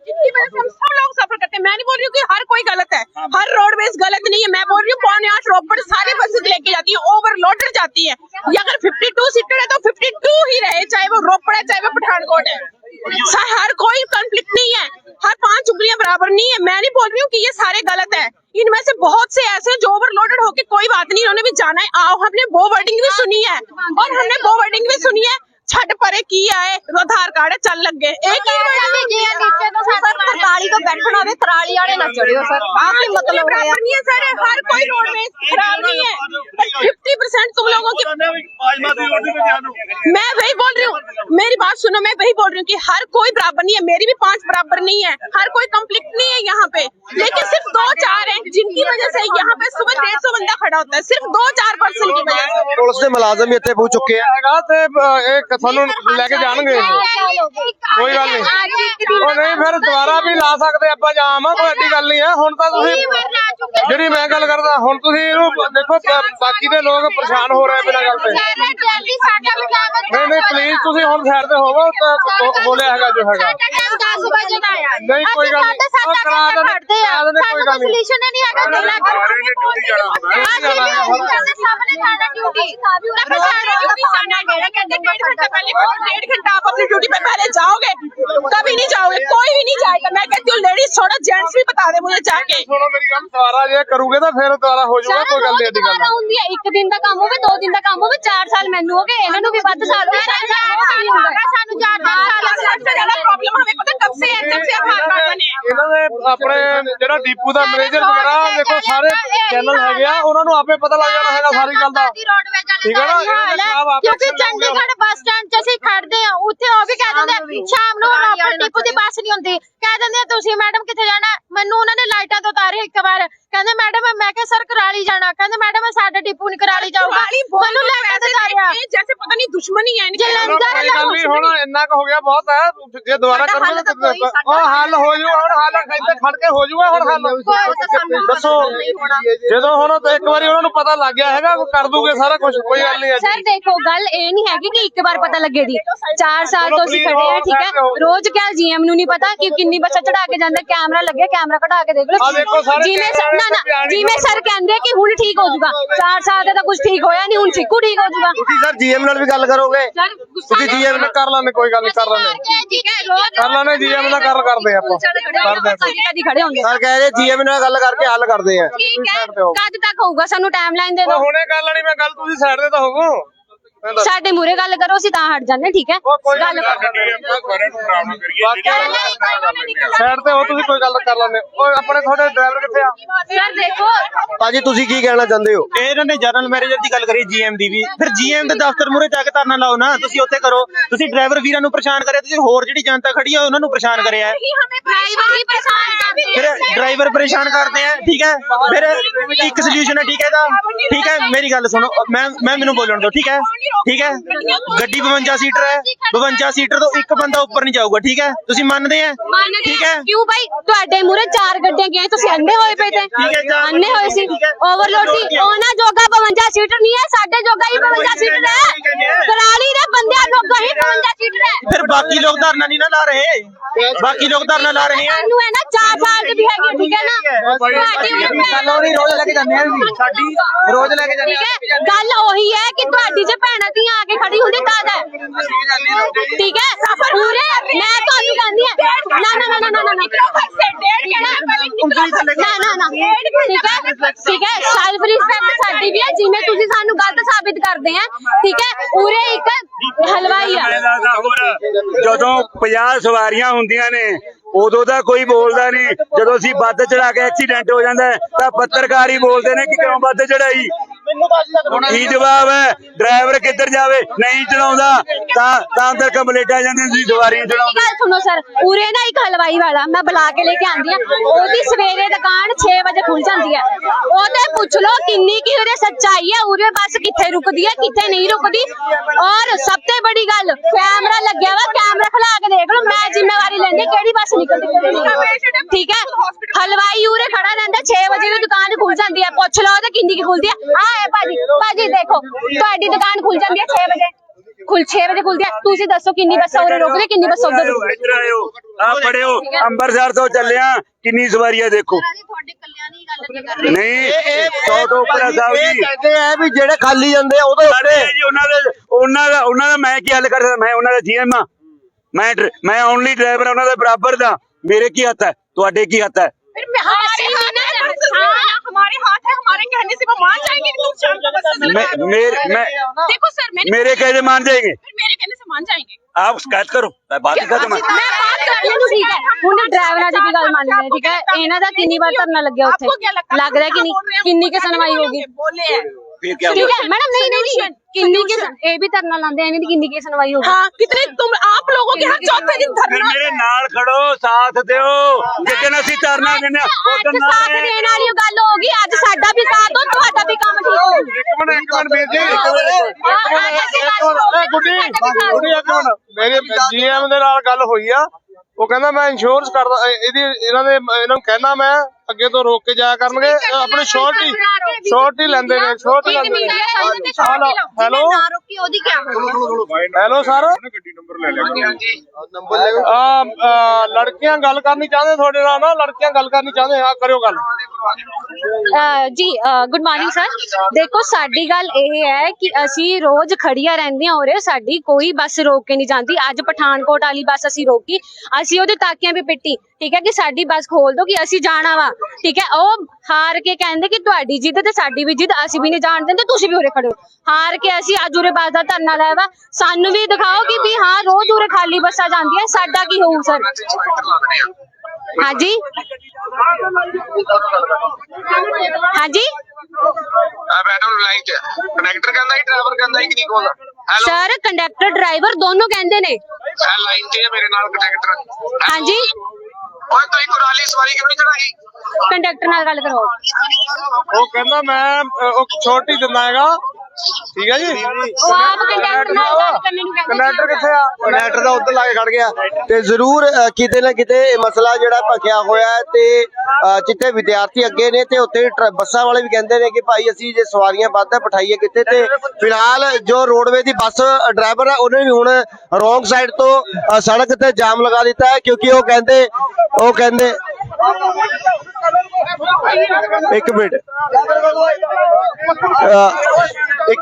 जिसकी वजह से हम सब लोग सफ़र करते हैं। मैं नहीं बोल रही हूँ कि हर कोई गलत है। हर रोडवेज़ गलत नहीं है। मैं बोल रही हूँ पौने आठ रोपड़ सारी बसेस लेके जाती है ओवरलोडेड जाती है। ये अगर 52 सीटर है तो 52 ही रहे चाहे वो रोपड़ है चाहे वो पठानकोट है। सर हर कोई कंफ्लिक्ट नहीं है। हर पाँच उंगलियाँ बराबर नहीं है। मैं नहीं बोल रही हूँ कि ये सारे गलत है। इनमें से बहुत से ऐसे हैं जो ओवरलोडेड होके कोई बात नहीं इन्होंने भी जाना है। आओ हमने वो वर्डिंग भी सुनी है। और हमने वो वर्डिंग भी सुनी है। ਛੱਡ ਪਰੇ ਕੀ ਆਏ ਆਧਾਰ ਕਾਰਡ ਹੈ, ਚੱਲ ਲੱਗੇ ਇਹ ਕੀ ਕਹਿੰਦੇ ਜੇ ਨੀਚੇ ਤੋਂ ਸਰ ਥਰਾਲੀ ਤੋਂ ਬੈਠਣਾ ਹੋਵੇ ਥਰਾਲੀ ਵਾਲੇ ਨਾ ਚੜਿਓ ਸਰ ਆਹ ਕੀ ਮਤਲਬ ਹੋਇਆ बराबर नहीं है सर हर कोई रोडवेज खराब नहीं है फिफ्टी परसेंट तुम लोगों की मैं वही बोल रही हूँ मेरी बात सुनो मैं वही बोल रही हूँ कि हर कोई बराबर नहीं है मेरी भी पांच बराबर नहीं है हर कोई कंफ्लिक्ट नहीं है यहाँ पे लेकिन सिर्फ दो चार हैं जिनकी वजह से यहाँ पे सुबह डेढ़ सौ बंदा खड़ा होता है सिर्फ दो चार पर्सन की वजह से ਪੁਲਿਸ ਦੇ ਮੁਲਾਜ਼ਮ ਵੀ ਇੱਥੇ ਪਹੁੰਚ ਚੁੱਕੇ ਆ ਹੈਗਾ ਤੇ ਅਹ, ਇਹ ਸਾਨੂੰ ਲੈ ਕੇ ਜਾਣਗੇ ਕੋਈ ਗੱਲ ਨਹੀਂ। ਉਹ ਨਹੀਂ ਫਿਰ ਦੁਬਾਰਾ ਵੀ ਲਾ ਸਕਦੇ ਆਪਾਂ ਜਾਮ ਆ ਕੋਈ ਐਡੀ ਗੱਲ ਨਹੀਂ ਹੈ ਹੁਣ ਤਾਂ ਤੁਸੀਂ ਜਿਹੜੀ ਮੈਂ ਗੱਲ ਕਰਦਾ ਹੁਣ ਤੁਸੀਂ ਇਹਨੂੰ ਦੇਖੋ ਬਾਕੀ ਦੇ ਲੋਕ ਪਰੇਸ਼ਾਨ ਹੋ ਰਹੇ ਬਿਨਾਂ ਗੱਲ ਤੇ। ਨਹੀਂ ਨਹੀਂ ਪਲੀਜ਼ ਤੁਸੀਂ ਹੁਣ ਸਾਈਡ ਤੇ ਹੋਵੋ ਬੋਲਿਆ ਹੈਗਾ ਜੋ ਹੈਗਾ। ਨਹੀਂ, ਕੋਈ ਗੱਲ ਨਹੀਂ। ਉਹ ਕਰਾ ਦੇਣ- ਕਰਾ ਦੇਣ, ਕੋਈ ਗੱਲ ਨਹੀਂ। ਸੋਲੂਸ਼ਨ ਨਹੀਂ ਹੈਗਾ ਗੱਲਾਂ ਸਾਰਿਆਂ ਨੇ duty ਜਾਣਾ ਹੁੰਦਾ ਹੈ। ਅਸੀਂ ਵੀ ਉਹਦੇ ਸਾਹਮਣੇ ਜਾਣਾ ਡਿਊਟੀ मैं सारा ड्यूटी जाना है मेरा कहते हैं डेढ़ घंटा पहले करो, डेढ़ घंटा आप अपनी ड्यूटी पे पहले जाओगे कभी नहीं जाओगे कोई भी नहीं जाएगा मैं कहती हूँ लेडीज छोड़ो जेंट्स भी बता दे मुझे जाके ਸੁਣੋ ਮੇਰੀ ਗੱਲ ਦੁਬਾਰਾ ਜੇ ਕਰੂਗੇ ਤਾਂ ਫਿਰ ਦੁਬਾਰਾ ਹੋ ਜਾਊਗਾ ਕੋਈ ਗੱਲ ਨਹੀਂ ਐਡੀ ਗੱਲ ਦੁਬਾਰਾ ਹੁੰਦੀ ਹੈ ਇੱਕ ਦਿਨ ਦਾ ਕੰਮ ਹੋਵੇ ਦੋ ਦਿਨ ਦਾ ਕੰਮ ਹੋਵੇ 4 ਸਾਲ ਮੈਨੂੰ ਹੋ ਗਏ ਇਹਨਾਂ ਨੂੰ ਵੀ ਵੱਧ ਸਾਲ ਹੋ ਗਏ ਸਾਨੂੰ 4 सबसे ਇਹਨਾਂ ਦੇ ਆਪਣੇ ਜਿਹੜਾ ਡੀਪੂ ਦਾ ਮੈਨੇਜਰ ਵਗੈਰਾ ਦੇਖੋ ਸਾਰੇ ਚੈਨਲ ਹੈਗੇ ਆ ਉਹਨਾਂ ਨੂੰ ਆਪੇ ਪਤਾ ਲੱਗ ਜਾਣਾ ਹੈਗਾ ਸਾਰੀ ਗੱਲ ਦਾ। ਠੀਕ ਹੈ ਨਾ? ਇਹਨਾਂ ਦੇ ਖਿਲਾਫ ਆਪੇ ਕਿਉਂਕਿ action ਲਓਗੇ। ਚੰਡੀਗੜ੍ਹ ਬੱਸ ਸਟੈਂਡ 'ਚ ਅਸੀਂ ਖੜਦੇ ਆ ਉੱਥੇ ਉਹ ਵੀ ਕਹਿ ਦਿੰਦੇ ਸ਼ਾਮ ਨੂੰ ਰੋਪੜ ਡਿਪੂ ਦੀ ਬੱਸ ਨਹੀਂ ਹੁੰਦੀ। ਕਹਿ ਦਿੰਦੇ ਤੁਸੀਂ ਮੈਡਮ ਕਿੱਥੇ ਜਾਣਾ? ਮੈਨੂੰ ਉਹਨਾਂ ਨੇ ਲਾਈਟਾਂ ਤੋਂ ਉਤਾਰੇ ਇੱਕ ਵਾਰ। ਕਹਿੰਦੇ ਮੈਡਮ ਮੈਂ ਕਿਹਾ ਸਰ ਕਰਾਲੀ ਜਾਣਾ। ਕਹਿੰਦੇ ਮੈਡਮ ਸਾਡੇ ਡਿਪੂ ਨਹੀਂ ਕਰਾਲੀ ਜਾਊਗਾ ਮੈਨੂੰ ਲੈ ਕੇ ਤੇ ਜਾ ਰਿਹਾ। ਜੈਸੇ ਪਤਾ ਨਹੀਂ ਦੁਸ਼ਮਣੀ ਹੈ ਇਹਨਾਂ ਦੀ ਜਲੰਧਰ ਦਾ ਹੁਣ ਇੰਨਾ ਕੁ ਹੋ ਗਿਆ ਬਹੁਤ ਹੈ ਜੇ ਦੁਬਾਰਾ ਕਰੋਗੇ ਤਾਂ ਉਹ ਹੱਲ ਹੋ ਜੂ ਹੁਣ ਹੱਲ ਇੱਥੇ ਖੜ ਕੇ ਹੋ ਜੂਗਾ ਹੁਣ ਹੱਲ। ਦੱਸੋ ਜਦੋਂ ਹੁਣ ਇੱਕ ਵਾਰੀ ਉਹਨਾਂ ਨੂੰ ਪਤਾ ਲੱਗ ਗਿਆ ਹੈਗਾ ਕਰ ਦੂਗੇ ਸਾਰਾ ਕੁਝ ਕੋਈ ਗੱਲ ਨਹੀਂ ਹੈ ਸਰ ਦੇਖੋ ਗੱਲ ਇਹ ਨਹੀਂ ਹੈਗੀ ਕਿ ਇੱਕ ਵਾਰ ਪਤਾ ਲੱਗੇ ਦੀ 4 ਸਾਲ ਤੋਂ ਅਸੀਂ ਖੜੇ ਆ ਠੀਕ ਹੈ? ਰੋਜ਼ ਕਿਆ ਜੀਐਮ ਨੂੰ ਨਹੀਂ ਪਤਾ ਕਿ ਕਿੰਨੀ ਬੱਚਾ ਚੜਾ ਕੇ ਜਾਂਦਾ ਕੈਮਰਾ ਲੱਗੇ ਕੈਮਰਾ ਕਢਾ ਕੇ ਦੇਖ ਲਓ। ਜਿਵੇਂ ਨਾ ਨਾ ਜਿਵੇਂ ਸਰ ਕਹਿੰਦੇ ਕਿ ਹੁਣ ਠੀਕ ਹੋ ਜਾਊਗਾ 4 ਸਾਲ ਦਾ ਤਾਂ ਕੁਝ ਠੀਕ ਹੋਇਆ ਨਹੀਂ ਹੁਣ ਚਿੱਕੂ ਠੀਕ ਹੋ ਜਾਊਗਾ ਤੁਸੀਂ ਸਰ ਜੀਐਮ ਨਾਲ ਵੀ ਗੱਲ ਕਰੋਗੇ? ਸਰ ਤੁਸੀਂ ਜੀਐਮ ਨਾਲ ਕਰ ਲੈਣੇ ਕੋਈ ਗੱਲ ਨਹੀਂ ਕਰ ਲੈਣੇ ਠੀਕ ਹੈ ਰੋਜ਼ ਕਰ ਲੈਣੇ ਜੀਐਮ ਨਾਲ ਗੱਲ ਕਰਦੇ ਆਪਾਂ। ਕਰਦੇ ਆਪਾਂ ਕਦੀ ਖੜੇ ਹੋਣਗੇ। ਸਰ ਕਹਿ ਰਹੇ ਜੀਐਮ ਨਾਲ ਗੱਲ ਕਰਕੇ ਹੱਲ ਕਰਦੇ ਆ। ਠੀਕ ਹੈ। ਕਦ ਤੱਕ ਹੋਊਗਾ ਸਾਨੂੰ ਟਾਈਮ ਲਾਈਨ ਦੇ ਦਿਓ? ਹੁਣੇ ਕਰ ਲੈਣੀ ਮੈਂ ਗੱਲ ਤੁਸੀਂ ਸਾਈਡ ਤੇ ਤਾਂ ਹੋਵੋ। ਸਾਡੇ ਮੂਹਰੇ ਗੱਲ ਕਰੋ ਅਸੀਂ ਤਾਂ ਹਟ ਜਾਂਦੇ ਠੀਕ ਹੈ? ਗੱਲ ਸਾਈਡ ਤੇ ਹੋ ਤੁਸੀਂ ਕੋਈ ਗੱਲ ਕਰ ਲੈਂਦੇ ਓਏ ਆਪਣੇ ਤੁਹਾਡੇ ਡਰਾਈਵਰ ਕਿੱਥੇ ਆ? ਸਰ ਦੇਖੋ। ਭਾਜੀ ਤੁਸੀਂ ਕੀ ਕਹਿਣਾ ਚਾਹੁੰਦੇ ਹੋ? ਇਹ ਇਹਨਾਂ ਨੇ ਜਨਰਲ ਮੈਨੇਜਰ ਦੀ ਗੱਲ ਕਰੀ ਜੀਐਮ ਦੀ ਵੀ। ਫਿਰ ਜੀਐਮ ਦੇ ਦਫ਼ਤਰ ਮੂਰੇ ਜਾ ਕੇ ਧਰਨਾ ਲਾਓ ਨਾ ਤੁਸੀਂ ਉੱਥੇ ਕਰੋ। ਤੁਸੀਂ ਡਰਾਈਵਰ ਵੀਰਾਂ ਨੂੰ ਪਰੇਸ਼ਾਨ ਕਰਿਆ ਤੁਸੀਂ ਹੋਰ ਜਿਹੜੀ ਜਨਤਾ ਖੜੀ ਆ ਉਹਨਾਂ ਨੂੰ ਪਰੇਸ਼ਾਨ ਕਰਿਆ ਫਿਰ ਡਰਾਈਵਰ ਪਰੇਸ਼ਾਨ ਕਰਦੇ ਆ ਠੀਕ ਹੈ? ਫਿਰ ਇੱਕ ਸੋਲੂਸ਼ਨ ਹੈ ਠੀਕ ਹੈ ਦਾ ਠੀਕ ਹੈ ਮੇਰੀ ਗੱਲ ਸੁਣੋ। ਮੈਂ ਮੈਂ ਮੈਨੂੰ ਬੋਲਣ ਦਿਓ ਠੀਕ ਹੈ? ਠੀਕ ਹੈ? ਗੱਡੀ 52 ਸੀਟਰ ਹੈ। 52 ਸੀਟਰ ਤੋਂ ਇੱਕ ਬੰਦਾ ਉੱਪਰ ਨਹੀਂ ਜਾਊਗਾ ਠੀਕ ਹੈ? ਤੁਸੀਂ ਮੰਨਦੇ ਆ? ਠੀਕ ਹੈ? ਕਿਉਂ ਭਾਈ ਤੁਹਾਡੇ ਮੂਰੇ ਚਾਰ ਗੱਡੀਆਂ ਗਈਆਂ ਤੁਸੀਂ ਅੰਨੇ ਹੋਏ ਪਏ ਤੇ। ਚਾਰ ਅੰਨੇ ਹੋਏ ਸੀ। ਓਵਰਲੋਡ ਸੀ। ਉਹਨਾਂ ਜੋਗਾ 52 ਸੀਟਰ ਨਹੀਂ ਹੈ ਸਾਡੇ ਜੋਗਾ ਹੀ 52 ਸੀਟਰ ਹੈ। ਕਰਾਲੀ ਦੇ ਬੰਦਿਆਂ ਜੋਗਾ ਹੀ 52 ਸੀਟਰ ਹੈ। ਫਿਰ ਬਾਕੀ ਲੋਕ ਧਰਨਾ ਨਹੀਂ ਨਾ ਲਾ ਰਹੇ। ਬਾਕੀ ਲੋਕ ਧਰਨਾ ਲਾ ਰਹੇ ਆ। ਸਾਨੂੰ ਹੈ ਨਾ 4 ਸਾਲ ਦੀ ਵੀ ਹੈਗੀ ਠੀਕ ਹੈ ਨਾ? ਰਹੀ ਰੋਜ਼ ਲੈ ਕੇ ਜਾਂਦੇ ਆ ਸਾਡੀ ਰੋਜ਼ ਲੈ ਕੇ ਜਾਂਦੇ ਠੀਕ ਹੈ? ਗੱਲ ਉਹੀ ਹੈ ਕਿ ਤੁਹਾਡੀ ਜੇ ਭੈਣਾਂ ਧੀਆਂ ਆ ਕੇ ਖੜੀ ਹੁੰਦੀ ਤਦ ਹੈ ਠੀਕ ਹੈ? ਪੂਰੇ? ਮੈਂ ਤੁਹਾਨੂੰ ਕਹਿੰਦੀ ਹਾਂ। ਨਾ ਨਾ ਨਾ ਨਾ ਨਾ ਨਾ ਨਾ। ਨਾ ਨਾ ਠੀਕ ਹੈ? ਠੀਕ ਹੈ? ਸੈਲਫ ਰਿਸਪੈਕਟ ਸਾਡੀ ਵੀ ਹੈ, ਜਿਵੇਂ ਤੁਸੀਂ ਸਾਨੂੰ ਗਲਤ ਸਾਬਿਤ ਕਰਦੇ ਆ। ਠੀਕ ਹੈ? ਪੂਰੇ ਇੱਕ ਹਲਵਾਈ ਆ। ਜਦੋਂ 50 ਸਵਾਰੀਆਂ ਹੁੰਦੀਆਂ ਨੇ, ਉਦੋਂ ਤਾਂ ਕੋਈ ਬੋਲਦਾ ਨਹੀਂ ਜਦੋਂ ਅਸੀਂ ਵੱਧ ਚੜਾ ਕੇ ਐਕਸੀਡੈਂਟ ਹੋ ਜਾਂਦਾ ਤਾਂ ਪੱਤਰਕਾਰ ਹੀ ਬੋਲਦੇ ਨੇ ਕਿ ਕਿਉਂ ਵੱਧ ਚੜਾਈ ਕੀ ਜਵਾਬ ਹੈ? ਡਰਾਈਵਰ ਕਿੱਧਰ ਜਾਵੇ? ਨਹੀਂ ਚਲਾਉਂਦਾ ਤਾਂ ਤਾਂ ਅੰਦਰ ਕੰਪਲੇਂਟ ਆ ਜਾਂਦੀ ਤੁਸੀਂ ਮੇਰੀ ਚਲਾਉਂਦੇ। ਗੱਲ ਸੁਣੋ ਸਰ ਪੂਰੇ ਨਾ ਇੱਕ ਹਲਵਾਈ ਵਾਲਾ ਮੈਂ ਬੁਲਾ ਕੇ ਲੈ ਕੇ ਆਂਦੀ ਆ ਉਹਦੀ ਸਵੇਰੇ ਦੁਕਾਨ 6 ਵਜੇ ਖੁੱਲ ਜਾਂਦੀ ਹੈ। ਉਹਦੇ ਪੁੱਛ ਲਓ ਕਿੰਨੀ ਕੀ ਉਹਦੇ ਸੱਚਾਈ ਹੈ ਉਰੇ ਬੱਸ ਕਿੱਥੇ ਰੁਕਦੀ ਹੈ ਕਿੱਥੇ ਨਹੀਂ ਰੁਕਦੀ। ਔਰ ਸਭ ਤੋਂ ਬੜੀ ਗੱਲ ਕੈਮਰਾ ਲੱਗਿਆ ਵਾ ਕੈਮਰਾ ਖਲਾ ਕੇ ਦੇਖ ਲਓ ਮੈਂ ਜ਼ਿੰਮੇਵਾਰੀ ਲੈਂਦੀ ਕਿਹੜੀ ਬੱਸ ਨਿਕਲਦੀ ਠੀਕ ਹੈ? ਹਲਵਾਈ ਉਰੇ ਖੜਾ ਰਹਿੰਦਾ 6 ਵਜੇ ਨੂੰ ਪੁੱਛ ਲਓ ਤੇ ਕਿੰਨੀ ਕੀ ਖੁੱਲਦੀ ਆ। ਆ ਹੈ ਭਾਜੀ ਭਾਜੀ ਦੇਖੋ ਤੁਹਾਡੀ ਦੁਕਾਨ ਖੁੱਲ ਜਾਂਦੀ ਹੈ 6 ਵਜੇ। ਖੁੱਲ 6 ਵਜੇ ਖੁੱਲਦੀ ਆ। ਤੁਸੀਂ ਦੱਸੋ ਕਿੰਨੀ ਬੱਸਾਂ ਉਰੇ ਰੁਕਦੀ ਕਿੰਨੀ ਬੱਸਾਂ ਉਧਰ ਰੁਕਦੀ ਇੱਧਰ ਆਇਓ। ਆ ਪੜਿਓ ਅੰਮ੍ਰਿਤਸਰ ਤੋਂ ਚੱਲਿਆ ਕਿੰਨੀ ਸਵਾਰੀਆਂ ਦੇਖੋ। ਨਹੀਂ ਮੈਂ ਕੀ ਹੱਲ ਕਰ ਬਰਾਬਰ ਦਾ। ਮੇਰੇ ਕੀ ਹੱਥ ਹੈ? ਤੁਹਾਡੇ ਕੀ ਹੱਥ ਹੈ हमारे हाथ है बस हमारे हाथ है हमारे कहने से वो मान जाएंगे कि तुम शाम को बस से मैं लगा दो। मेरे मैं देखो सर मैंने मेरे कैसे मान जाएंगे फिर मेरे कहने से मान जाएंगे आप शिकायत करो मैं बात ही खत्म है ਮੈਂ ਬਾਤ ਕਰ ਰਹੀ ਹਾਂ ਠੀਕ ਹੈ ਹੁਣ ਡਰਾਈਵਰਾਂ ਦੀ ਵੀ ਗੱਲ ਮੰਨ ਰਹੇ ਠੀਕ ਹੈ ਇਹਨਾਂ ਦਾ ਕਿੰਨੀ ਵਾਰ ਧਰਨਾ ਲੱਗਿਆ ਉੱਥੇ आपको क्या लगता है ਲੱਗਦਾ ਕਿ ਨਹੀਂ ਕਿੰਨੀ ਕਿ ਸੁਣਵਾਈ ਹੋਗੀ बोले हैं फिर क्या ਠੀਕ हुआ? ਹੈ ਮੈਡਮ ਨਹੀਂ ਨਹੀਂ ਨਹੀਂ ਕਿੰਨੀ ਕਿ ਇਹ ਵੀ ਧਰਨਾ ਲਾਉਂਦੇ ਆ ਇਹਨਾਂ ਦੀ ਕਿੰਨੀ ਕੀ ਸੁਣਵਾਈ ਹੋਗੀ हाँ कितने तुम आप लोगों ਉੱਥੇ ਮੇਰੇ ਨਾਲ ਖੜੋ ਸਾਥ ਦਿਓ। ਜਿੱਦਨ ਅਸੀਂ ਧਰਨਾ ਦਿੰਨੇ ਅੱਜ ਉਦੋਂ ਸਾਥ ਨਾਲ ਦੇਣ ਵਾਲੀ ਗੱਲ ਹੋ ਗਈ ਅੱਜ ਸਾਡਾ ਵੀ ਸਾਥ ਦੋ ਤੁਹਾਡਾ ਵੀ ਕੰਮ ਠੀਕ ਇੱਕ ਮਿੰਟ ਇੱਕ ਜੀ ਇੱਕ ਦੇ ਨਾਲ ਗੱਲ ਹੋਈ ਆ। ਉਹ ਕਹਿੰਦਾ ਮੈਂ ਇੰਸ਼ੋਰੈਂਸ ਕਰਦਾ ਇਹਦੀ ਇਹਨਾਂ ਦੇ ਇਹਨਾਂ ਨੂੰ ਕਹਿਣਾ ਮੈਂ ਅੱਗੇ ਤੋਂ ਰੋਕ ਕੇ ਜਾਇਆ ਕਰਨਗੇ ਆਪਣੀ ਸ਼ੋਰਟੀ ਸ਼ੋਰਟੀ ਲੈਂਦੇ ਨੇ ਸ਼ੋਰਟੀ ਲੈਂਦੇ ਨੇ। ਹੈਲੋ ਹੈਲੋ ਰੋਕੀ ਉਹਦੀ ਕੀ ਹੋਊਗੀ ਹੈਲੋ ਸਰ ਗੱਡੀ ਨੰਬਰ ਲੈ ਲਿਆ ਆ ਆ, ਲੜਕੀਆਂ ਗੱਲ ਕਰਨੀ ਚਾਹੁੰਦੇ ਤੁਹਾਡੇ ਨਾਲ ਨਾ ਲੜਕੀਆਂ ਗੱਲ ਕਰਨੀ ਚਾਹੁੰਦੇ ਆ ਕਰਿਓ ਗੱਲ। ਜੀ ਗੁੱਡ ਮਾਰਨਿੰਗ ਸਰ ਦੇਖੋ ਸਾਡੀ ਗੱਲ ਇਹ ਹੈ ਕਿ ਅਸੀਂ ਰੋਜ਼ ਖੜੀਆਂ ਰਹਿੰਦੀਆਂ ਉਰੇ ਸਾਡੀ ਕੋਈ ਬੱਸ ਰੋਕ ਕੇ ਨਹੀਂ ਜਾਂਦੀ। ਅੱਜ ਪਠਾਨਕੋਟ ਵਾਲੀ ਬੱਸ ਅਸੀਂ ਰੋਕੀ ਅਸੀਂ ਉਹਦੇ ਤਾਕਿਆਂ ਵੀ ਪਿੱਟੀ। ਠੀਕ ਹੈ ਕਿ ਸਾਡੀ ਬੱਸ ਖੋਲ ਦੋ ਕਿ ਅਸੀਂ ਜਾਣਾ ਵਾ ਠੀਕ ਹੈ? ਉਹ ਹਾਰ ਕੇ ਕਹਿੰਦੇ ਕਿ ਤੁਹਾਡੀ ਜਿੱਦ ਤੇ ਸਾਡੀ ਵੀ ਜਿੱਦ ਅਸੀਂ ਵੀ ਨਹੀਂ ਜਾਣ ਦਿੰਦੇ ਤੁਸੀਂ ਵੀ ਉਰੇ ਖੜੋ। ਹਾਰ ਕੇ ਅਸੀਂ ਅੱਜ ਉਰੇ ਬੱਸ ਦਾ ਧਰਨਾ ਲਾਇਆ ਵਾ। ਸਾਨੂੰ ਵੀ ਦਿਖਾਓ ਕਿ ਵੀ ਹਾਂ ਰੋਜ਼ ਉਰੇ ਖਾਲੀ ਬੱਸਾਂ ਜਾਂਦੀਆਂ ਸਾਡਾ ਕੀ ਹੋਊ ਸਰ? ਹਾਂਜੀ? ਹਾਂਜੀ? ਮੈਡਮ ਲਾਈਨ ਚ। ਕਨੈਕਟਰ ਕਹਿੰਦਾ ਹੀ ਡਰਾਈਵਰ ਕਹਿੰਦਾ ਹੀ ਕਿ ਨਹੀਂ ਕੋਲ ਸਰ ਕੰਡਕਟਰ ਡਰਾਈਵਰ ਦੋਨੋਂ ਕਹਿੰਦੇ ਨੇ। ਲਾਈਨ ਤੇ ਹੈ ਮੇਰੇ ਨਾਲ ਕਨੈਕਟਰ ਹਾਂਜੀ? ਓਏ ਤੁਸੀਂ ਕੁਰਾਲੀ ਸਵਾਰੀ ਕਿਉਂ ਨਹੀਂ ਚੜਾਈ ਕੰਡਕਟਰ ਨਾਲ ਗੱਲ ਕਰੋ। ਉਹ ਕਹਿੰਦਾ ਮੈਂ ਅ, ਉਹ ਛੋਟੀ ਦਿੰਦਾ ਹੈਗਾ। ਠੀਕ ਹੈ ਜੀ? ਉਹ ਆਪ ਕੰਡਕਟਰ ਨਾਲ ਗੱਲ ਕਰਨੇ ਨੂੰ ਕਹਿੰਦੇ ਕਨੈਕਟਰ ਕਿੱਥੇ ਆ? ਕਨੈਕਟਰ ਦਾ ਉੱਧਰ ਲਾ ਕੇ ਖੜ ਗਿਆ। ਤੇ ਜ਼ਰੂਰ ਅ, ਕਿਤੇ ਨਾ ਕਿਤੇ ਇਹ ਮਸਲਾ ਜਿਹੜਾ ਭਖਿਆ ਹੋਇਆ ਹੈ ਤੇ ਅ, ਜਿੱਥੇ ਵਿਦਿਆਰਥੀ ਅੱਗੇ ਨੇ ਤੇ ਉੱਥੇ ਟਰ- ਬੱਸਾਂ ਵਾਲੇ ਵੀ ਕਹਿੰਦੇ ਨੇ ਕਿ ਭਾਈ ਅਸੀਂ ਜੇ ਸਵਾਰੀਆਂ ਵੱਧ ਹੈ ਬਿਠਾਈਏ ਕਿੱਥੇ ਤੇ ਫਿਲਹਾਲ ਜੋ ਰੋਡਵੇ ਦੀ ਬੱਸ ਡਰਾਈਵਰ ਹੈ ਉਹਨੇ ਵੀ ਹੁਣ ਰੋਂਗ ਸਾਈਡ ਤੋਂ ਅ, ਸੜਕ ਤੇ ਜਾਮ ਲਗਾ ਦਿੱਤਾ ਹੈ ਕਿਉਂਕਿ ਉਹ ਕਹਿੰਦੇ ਉਹ ਕਹਿੰਦੇ ਇੱਕ ਮਿੰਟ। ਅ, ਇੱਕ